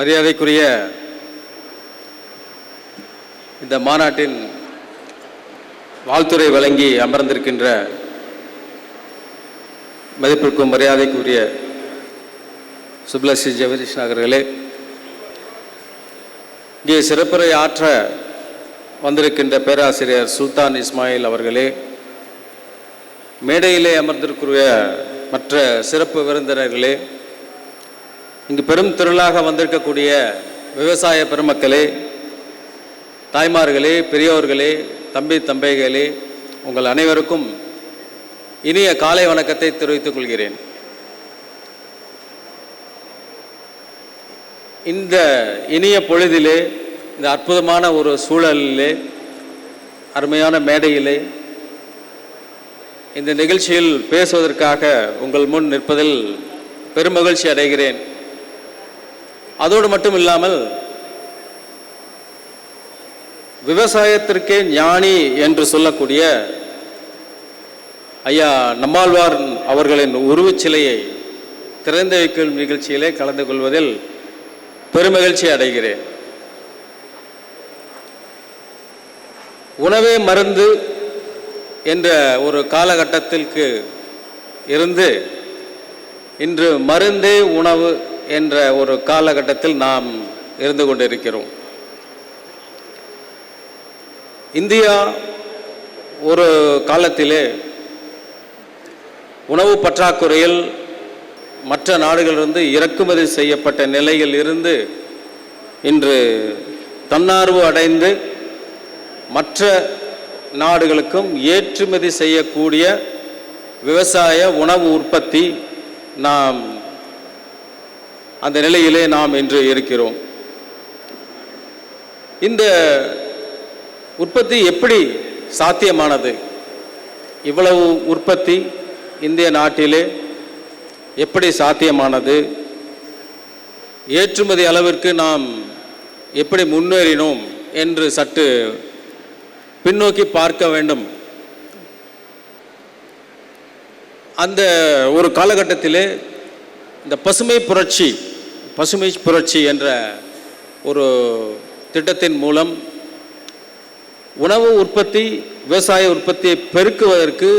மரியாதைக்குரிய இந்த மாநாட்டின் வாழ்த்துறை வழங்கி அமர்ந்திருக்கின்ற மதிப்பிற்கும் மரியாதைக்குரிய சுப்லஸ்ரீ ஜெகதீஷ் நகர்களே இங்கே சிறப்புரை ஆற்ற வந்திருக்கின்ற பேராசிரியர் சுல்தான் இஸ்மாயில் அவர்களே மேடையிலே அமர்ந்திருக்கிற மற்ற சிறப்பு விருந்தினர்களே இங்கு பெரும் திரளாக வந்திருக்கக்கூடிய விவசாய பெருமக்களே தாய்மார்களே பெரியோர்களே தம்பி தம்பைகளே உங்கள் அனைவருக்கும் இனிய காலை வணக்கத்தை தெரிவித்துக் கொள்கிறேன். இந்த இனிய பொழுதிலே இந்த அற்புதமான ஒரு சூழலிலே அருமையான மேடையிலே இந்த நிகழ்ச்சியில் பேசுவதற்காக உங்கள் முன் நிற்பதில் பெருமகிழ்ச்சி அடைகிறேன். அதோடு மட்டும் இல்லாமல் விவசாயத்திற்கே ஞானி என்று சொல்லக்கூடிய ஐயா நம்மாழ்வார் அவர்களின் உருவச் சிலையை திறந்து வைக்கும் நிகழ்ச்சியிலே கலந்து கொள்வதில் பெருமகிழ்ச்சி அடைகிறேன். உணவே மருந்து என்ற ஒரு காலகட்டத்திற்கு இருந்து இன்று மருந்தே உணவு என்ற ஒரு காலகட்டத்தில் நாம் இருந்து கொண்டிருக்கிறோம். இந்தியா ஒரு காலத்திலே உணவு பற்றாக்குறையில் மற்ற நாடுகளிலிருந்து இறக்குமதி செய்யப்பட்ட நிலையில் இருந்து இன்று தன்னார்வ அடைந்து மற்ற நாடுகளுக்கும் ஏற்றுமதி செய்யக்கூடிய விவசாய உணவு உற்பத்தி நாம் அந்த நிலையிலே நாம் இன்று இருக்கிறோம். இந்த உற்பத்தி எப்படி சாத்தியமானது? இவ்வளவு உற்பத்தி இந்திய நாட்டிலே எப்படி சாத்தியமானது? ஏற்றுமதி அளவிற்கு நாம் எப்படி முன்னேறினோம் என்று சற்று பின்னோக்கி பார்க்க வேண்டும். அந்த ஒரு காலகட்டத்திலே இந்த பசுமை புரட்சி பசுமை புரட்சி என்ற ஒரு திட்டத்தின் மூலம் உணவு உற்பத்தி விவசாய உற்பத்தியை பெருக்குவதற்கு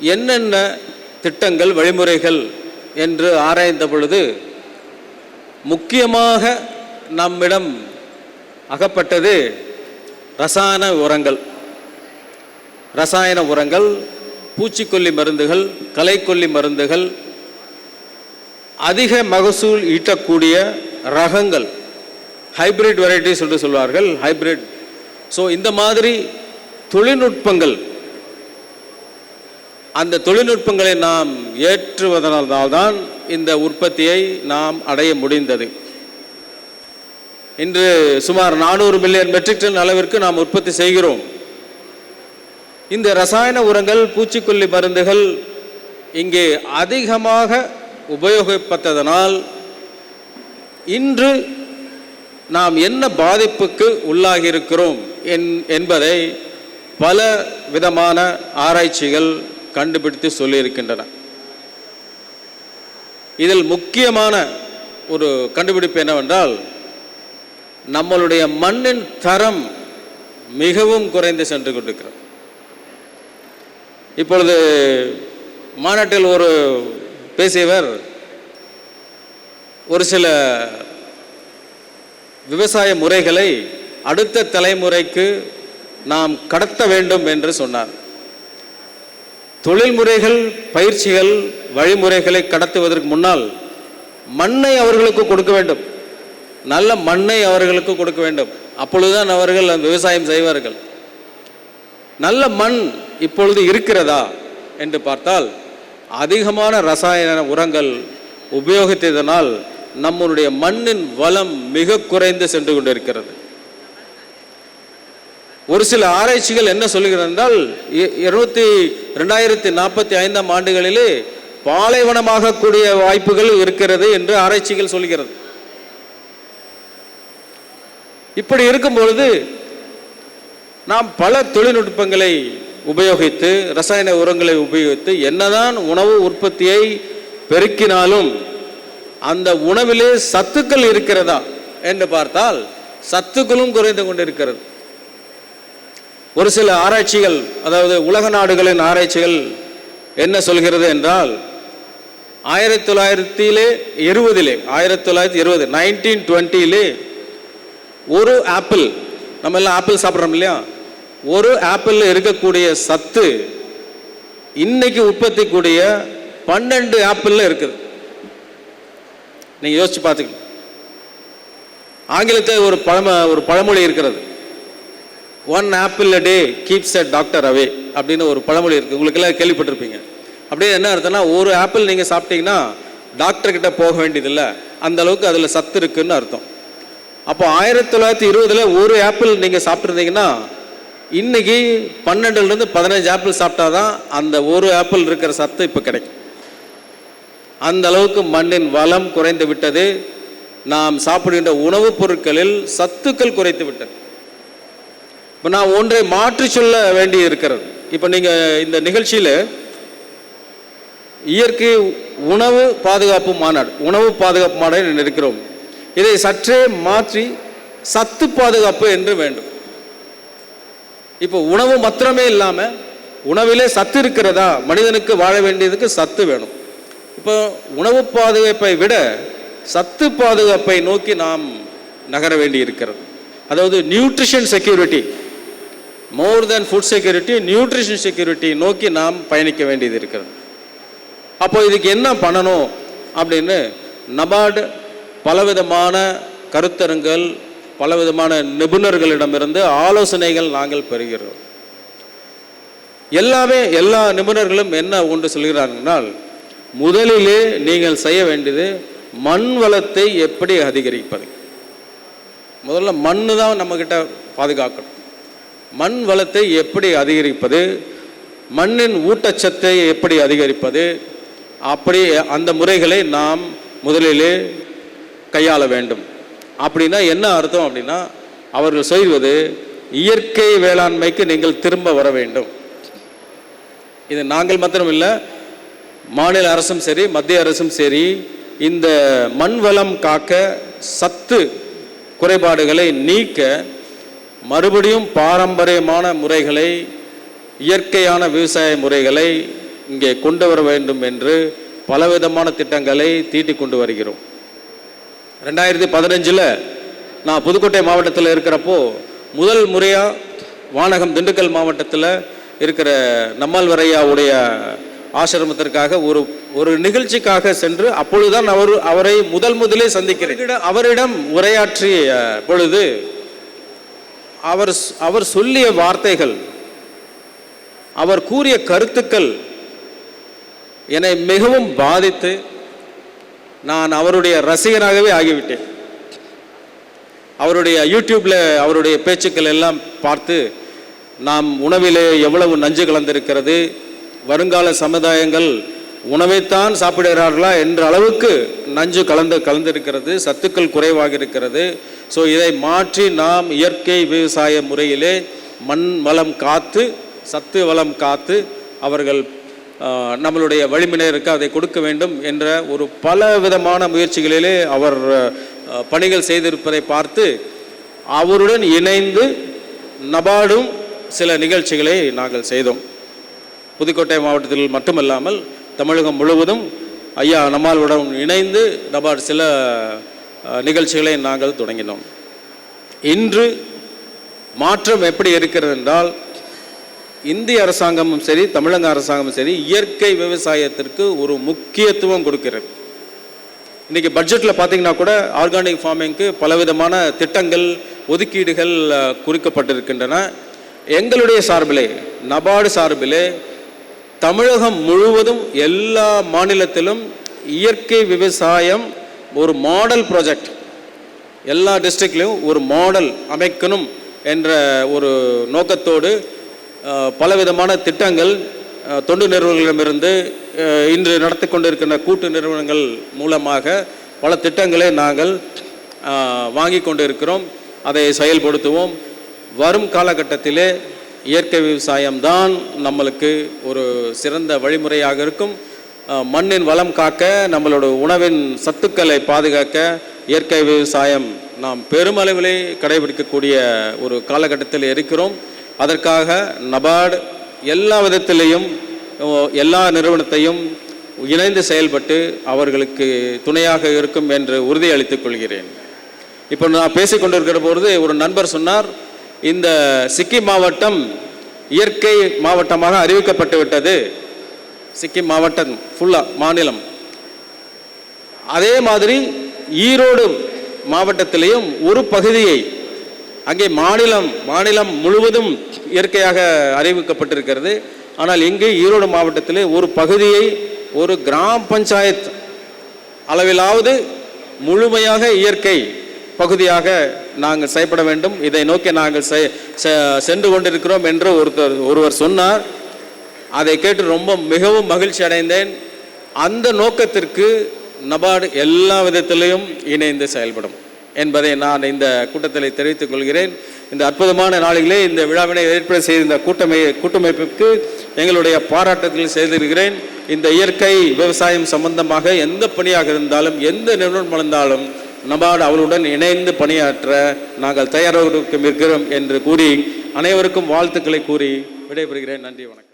என்னென்ன திட்டங்கள் வழிமுறைகள் என்று ஆராய்ந்த பொழுது முக்கியமாக நம்மிடம் அகப்பட்டது ரசாயன உரங்கள். ரசாயன உரங்கள் பூச்சிக்கொல்லி மருந்துகள் களைக்கொல்லி மருந்துகள் அதிக மகசூல் ஈட்டக்கூடிய ரகங்கள் ஹைபிரிட் வெரைட்டிஸ் என்று சொல்வார்கள் ஹைபிரிட் ஸோ இந்த மாதிரி தொழில்நுட்பங்கள் அந்த தொழில்நுட்பங்களை நாம் ஏற்றுவதனால்தான் இந்த உற்பத்தியை நாம் அடைய முடிந்தது. இன்று சுமார் நானூறு மில்லியன் மெட்ரிக் டன் அளவிற்கு நாம் உற்பத்தி செய்கிறோம். இந்த ரசாயன உரங்கள் பூச்சிக்கொல்லி மருந்துகள் இங்கே அதிகமாக உபயோகிப்பதனால் இன்று நாம் என்ன பாதிப்புக்கு உள்ளாகி இருக்கிறோம் என்பதை பல விதமான ஆராய்ச்சிகள் கண்டுபிடித்து சொல்லியிருக்கின்றன. இதில் முக்கியமான ஒரு கண்டுபிடிப்பு என்னவென்றால் நம்மளுடைய மண்ணின் தரம் மிகவும் குறைந்து சென்று கொண்டிருக்கிறது. இப்பொழுது மாநாட்டில் ஒரு பேசியவர் ஒரு சில விவசாய முறைகளை அடுத்த தலைமுறைக்கு நாம் கடத்த வேண்டும் என்று சொன்னார். தொழில்முறைகள் பயிற்சிகள் வழிமுறைகளை கடத்துவதற்கு முன்னால் மண்ணை அவர்களுக்கு கொடுக்க வேண்டும். நல்ல மண்ணை அவர்களுக்கு கொடுக்க வேண்டும். அப்பொழுதுதான் அவர்கள் விவசாயம் செய்வார்கள். நல்ல மண் இப்பொழுது இருக்கிறதா என்று பார்த்தால் அதிகமான ரசாயன உரங்கள் உபயோகித்ததனால் நம்மளுடைய மண்ணின் வளம் மிக குறைந்து சென்று கொண்டிருக்கிறது. ஒரு சில ஆராய்ச்சிகள் என்ன சொல்லுகிறது என்றால் இருநூத்தி ரெண்டாயிரத்தி நாற்பத்தி ஐந்தாம் ஆண்டுகளிலே பாலைவனமாக கூடிய வாய்ப்புகள் இருக்கிறது என்று ஆராய்ச்சிகள் சொல்கிறது இப்படி இருக்கும் பொழுது நாம் பல தொழில்நுட்பங்களை உபயோகித்து ரசாயன உரங்களை உபயோகித்து என்னதான் உணவு உற்பத்தியை பெருக்கினாலும் அந்த உணவிலே சத்துக்கள் இருக்கிறதா என்று பார்த்தால் சத்துக்களும் குறைந்து கொண்டிருக்கிறது. ஒரு சில ஆராய்ச்சிகள் அதாவது உலக நாடுகளின் ஆராய்ச்சிகள் என்ன சொல்கிறது என்றால் ஆயிரத்தி தொள்ளாயிரத்திலே இருபதிலே ஆயிரத்தி தொள்ளாயிரத்தி இருபது நைன்டீன் டுவெண்ட்டிலே ஒரு ஆப்பிள் நம்ம எல்லாம் ஆப்பிள் சாப்பிட்றோம் இல்லையா? ஒரு ஆப்பிளில் இருக்கக்கூடிய சத்து இன்னைக்கு உற்பத்தி கூடிய பன்னெண்டு ஆப்பிளில் இருக்குது. நீங்கள் யோசிச்சு பார்த்துக்கணும். ஆங்கிலத்தில் ஒரு பழம ஒரு பழமொழி இருக்கிறது. One apple a day keeps a doctor away அப்படின்னு ஒரு பழமொழி இருக்குது உங்களுக்கு எல்லாம் கேள்விப்பட்டிருப்பீங்க. அப்படியே என்ன அர்த்தம்னா ஒரு ஆப்பிள் நீங்கள் சாப்பிட்டீங்கன்னா டாக்டர் கிட்ட போக வேண்டியதில்லை. அந்த அளவுக்கு அதில் சத்து இருக்குன்னு அர்த்தம். அப்போ ஆயிரத்தி தொள்ளாயிரத்தி இருபதுல ஒரு ஆப்பிள் நீங்கள் சாப்பிட்ருந்தீங்கன்னா இன்னைக்கு பன்னெண்டுலேருந்து பதினஞ்சு ஆப்பிள் சாப்பிட்டாதான் அந்த ஒரு ஆப்பிள் இருக்கிற சத்து இப்போ கிடைக்கும். அந்த அளவுக்கு மண்ணின் வளம் குறைந்து விட்டது. நாம் சாப்பிடுகின்ற உணவுப் பொருட்களில் சத்துக்கள் குறைத்து விட்டது. இப்போ நான் ஒன்றை மாற்றி சொல்ல வேண்டி இருக்கிறது இப்போ நீங்கள் இந்த நிகழ்ச்சியில் இயற்கை உணவு பாதுகாப்பு மாநாடு உணவு பாதுகாப்பு மாநாடு இருக்கிறோம் இதை சற்றே மாற்றி சத்து பாதுகாப்பு என்று வேண்டும். இப்போ உணவு மாத்திரமே இல்லாமல் உணவிலே சத்து இருக்கிறதா? மனிதனுக்கு வாழ வேண்டியதுக்கு சத்து வேணும். இப்போ உணவு பாதுகாப்பை விட சத்து பாதுகாப்பை நோக்கி நாம் நகர வேண்டி இருக்கிறது அதாவது nutrition security more than food security nutrition security நோக்கி நாம் பயணிக்க வேண்டியது இருக்கிறது அப்போ இதுக்கு என்ன பண்ணணும்? அப்படின்னு நபார்டு பலவிதமான கருத்தரங்கள் பலவிதமான நிபுணர்களிடமிருந்து ஆலோசனைகள் நாங்கள் பெறுகிறோம். எல்லாமே எல்லா நிபுணர்களும் என்ன ஒன்று சொல்கிறார்கள் முதலிலே நீங்கள் செய்ய வேண்டியது மண் வளத்தை எப்படி அதிகரிப்பது? முதல்ல மண்ணு தான் நம்மக்கிட்ட பாதுகாக்கணும். மண் வளத்தை எப்படி அதிகரிப்பது? மண்ணின் ஊட்டச்சத்தை எப்படி அதிகரிப்பது? அப்படி அந்த முறைகளை நாம் முதலிலே கையாள வேண்டும். அப்படின்னா என்ன அர்த்தம் அப்படின்னா அவர்கள் செய்வது இயற்கை வேளாண்மைக்கு நீங்கள் திரும்ப வர வேண்டும். இது நாங்கள் மாத்திரம் இல்லை மாநில அரசும் சரி மத்திய அரசும் சரி இந்த மண் வளம் காக்க சத்து குறைபாடுகளை நீக்க மறுபடியும் பாரம்பரியமான முறைகளை இயற்கையான விவசாய முறைகளை இங்கே கொண்டு வர வேண்டும் என்று பலவிதமான திட்டங்களை தீட்டி கொண்டு வருகிறோம். ரெண்டாயிரத்தி பதினஞ்சில் நான் புதுக்கோட்டை மாவட்டத்தில் இருக்கிறப்போ முதல் முறையாக வானகம் திண்டுக்கல் மாவட்டத்தில் இருக்கிற நம்மால்வரையாவுடைய ஆசிரமத்திற்காக ஒரு ஒரு நிகழ்ச்சிக்காக சென்று அப்பொழுதுதான் அவர் அவரை முதல் முதலே சந்திக்கிறேன். அவரிடம் உரையாற்றிய பொழுது அவர் அவர் சொல்லிய வார்த்தைகள் அவர் கூறிய கருத்துக்கள் என்னை மிகவும் பாதித்து நான் அவருடைய ரசிகனாகவே ஆகிவிட்டேன். அவருடைய யூடியூப்பில் அவருடைய பேச்சுக்கள் எல்லாம் பார்த்து நாம் உணவிலே எவ்வளவு நஞ்சு கலந்திருக்கிறது வருங்கால சமுதாயங்கள் உணவைத்தான் சாப்பிடுகிறார்களா என்ற அளவுக்கு நஞ்சு கலந்து கலந்திருக்கிறது சத்துக்கள் குறைவாக இருக்கிறது ஸோ இதை மாற்றி நாம் இயற்கை விவசாய முறையிலே மண் வளம் காத்து சத்து வளம் காத்து அவர்கள் நம்மளுடைய வழிமினருக்கு அதை கொடுக்க வேண்டும் என்ற ஒரு பல விதமான முயற்சிகளிலே அவர் பணிகள் செய்திருப்பதை பார்த்து அவருடன் இணைந்து நபார்டும் சில நிகழ்ச்சிகளை நாங்கள் செய்தோம். புதுக்கோட்டை மாவட்டத்தில் மட்டுமல்லாமல் தமிழகம் முழுவதும் ஐயா நம்மாளுடன் இணைந்து நபார்டு சில நிகழ்ச்சிகளை நாங்கள் தொடங்கினோம். இன்று மாற்றம் எப்படி இருக்கிறது என்றால் இந்திய அரசாங்கமும் சரி தமிழக அரசாங்கமும் சரி இயற்கை விவசாயத்திற்கு ஒரு முக்கியத்துவம் கொடுக்கிறது. இன்றைக்கி பட்ஜெட்டில் பார்த்தீங்கன்னா கூட ஆர்கானிக் ஃபார்மிங்க்கு பலவிதமான திட்டங்கள் ஒதுக்கீடுகள் குறிக்கப்பட்டிருக்கின்றன. எங்களுடைய சார்பிலே நபார்டு சார்பிலே தமிழகம் முழுவதும் எல்லா மாநிலத்திலும் இயற்கை விவசாயம் ஒரு மாடல் ப்ராஜெக்ட் எல்லா டிஸ்ட்ரிக்ட்லேயும் ஒரு மாடல் அமைக்கணும் என்ற ஒரு நோக்கத்தோடு பலவிதமான திட்டங்கள் தொண்டு நிறுவனங்களிடமிருந்து இன்று நடத்தி கொண்டிருக்கின்ற கூட்டு நிறுவனங்கள் மூலமாக பல திட்டங்களை நாங்கள் வாங்கி கொண்டிருக்கிறோம். அதை செயல்படுத்துவோம். வரும் காலகட்டத்திலே இயற்கை விவசாயம்தான் நம்மளுக்கு ஒரு சிறந்த வழிமுறையாக இருக்கும். மண்ணின் வளம் காக்க நம்மளோட உணவின் சத்துக்களை பாதுகாக்க இயற்கை விவசாயம் நாம் பெருமளவிலே கடைபிடிக்கக்கூடிய ஒரு காலகட்டத்தில் இருக்கிறோம். அதற்காக நபார்டு எல்லா விதத்திலையும் எல்லா நிறுவனத்தையும் இணைந்து செயல்பட்டு அவர்களுக்கு துணையாக இருக்கும் என்று உறுதியளித்துக் கொள்கிறேன். இப்போ நான் பேசிக்கொண்டிருக்கிற பொழுது ஒரு நண்பர் சொன்னார் இந்த சிக்கிம் மாவட்டம் இயற்கை மாவட்டமாக அறிவிக்கப்பட்டு விட்டது. சிக்கிம் மாவட்டம் ஃபுல்லாக மாநிலம். அதே மாதிரி ஈரோடு மாவட்டத்திலையும் ஒரு பகுதியை அங்கே மாநிலம் மாநிலம் முழுவதும் இயற்கையாக அறிவிக்கப்பட்டிருக்கிறது. ஆனால் இங்கே ஈரோடு மாவட்டத்திலே ஒரு பகுதியை ஒரு கிராம பஞ்சாயத் அளவிலாவது முழுமையாக இயற்கை பகுதியாக நாங்கள் செயல்பட வேண்டும். இதை நோக்கி நாங்கள் செ- செ- சென்று கொண்டிருக்கிறோம் என்று ஒருத்தர் ஒருவர் சொன்னார். அதை கேட்டு ரொம்ப மிகவும் மகிழ்ச்சி அடைந்தேன். அந்த நோக்கத்திற்கு நபார்டு எல்லா விதத்திலையும் இணைந்து செயல்படும். என்பதை நான் இந்த கூட்டத்தில் தெரிவித்துக் கொள்கிறேன். இந்த அற்புதமான நாளிலே இந்த விழாவினை ஏற்பாடு செய்த இந்த கூட்டமை கூட்டமைப்புக்கு எங்களுடைய பாராட்டத்தில் செய்திருக்கிறேன். இந்த இயற்கை விவசாயம் சம்பந்தமாக எந்த பணியாக இருந்தாலும் எந்த நிறுவனம் இருந்தாலும் நபார்டு அவளுடன் இணைந்து பணியாற்ற நாங்கள் தயாராக இருக்கிறோம் என்று கூறி அனைவருக்கும் வாழ்த்துக்களை கூறி விடைபெறுகிறேன். நன்றி வணக்கம்.